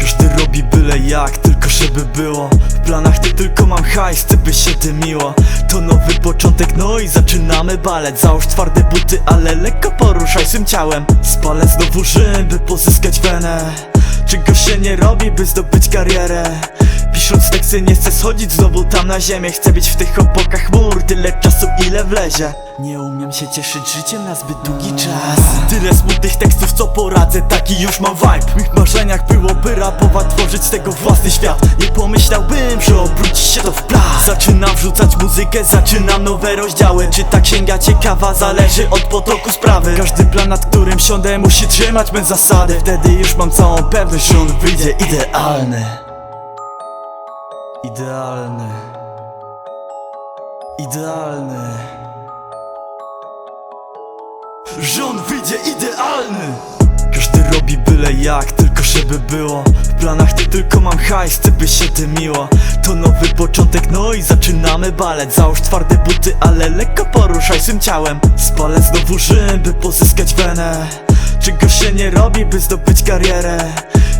Każdy robi byle jak, tylko żeby było. W planach to tylko mam hajs, ty by się ty miło To nowy początek, no i zaczynamy balet Załóż twarde buty, ale lekko poruszaj swym ciałem. Spalę znowu Rzym, by pozyskać wenę. Czego się nie robi, by zdobyć karierę. Nie chcę schodzić znowu tam na ziemię. Chcę być w tych opokach mur, tyle czasu ile wlezie. Nie umiem się cieszyć życiem na zbyt długi czas. Tyle smutnych tekstów co poradzę, taki już mam vibe. W mych marzeniach byłoby rapować, tworzyć z tego własny świat. Nie pomyślałbym, że obróci się to w plac Zaczynam wrzucać muzykę, zaczynam nowe rozdziały. Czy ta księga ciekawa zależy od potoku sprawy. Każdy plan nad którym siądę musi trzymać me zasady. Wtedy już mam całą pewność, że on wyjdzie idealny Idealny. Idealny. On wyjdzie idealny. Każdy robi byle jak, tylko żeby było. W planach nie tylko mam hajs, chcę by się dymiło. To nowy początek, no i zaczynamy balet Załóż twarde buty, ale lekko poruszaj swym ciałem. Spalę znowu Rzym, by pozyskać wenę. Czego się nie robi, by zdobyć karierę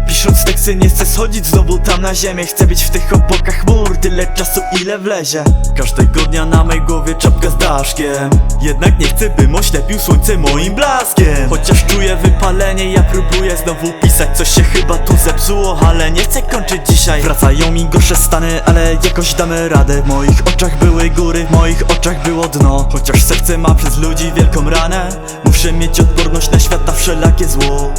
Pisząc teksty nie chcę schodzić znowu tam na ziemię. Chcę być w tych opokach mur, tyle czasu ile wlezie. Każdego dnia na mej głowie czapka z daszkiem. Jednak nie chcę bym oślepił słońce moim blaskiem. Chociaż czuję wypalenie, ja próbuję znowu pisać. Coś się chyba tu zepsuło, ale nie chcę kończyć dzisiaj. Wracają mi gorsze stany, ale jakoś damy radę. W moich oczach były góry, w moich oczach było dno. Chociaż serce ma przez ludzi wielką ranę Muszę mieć odporność na świata wszelakie zło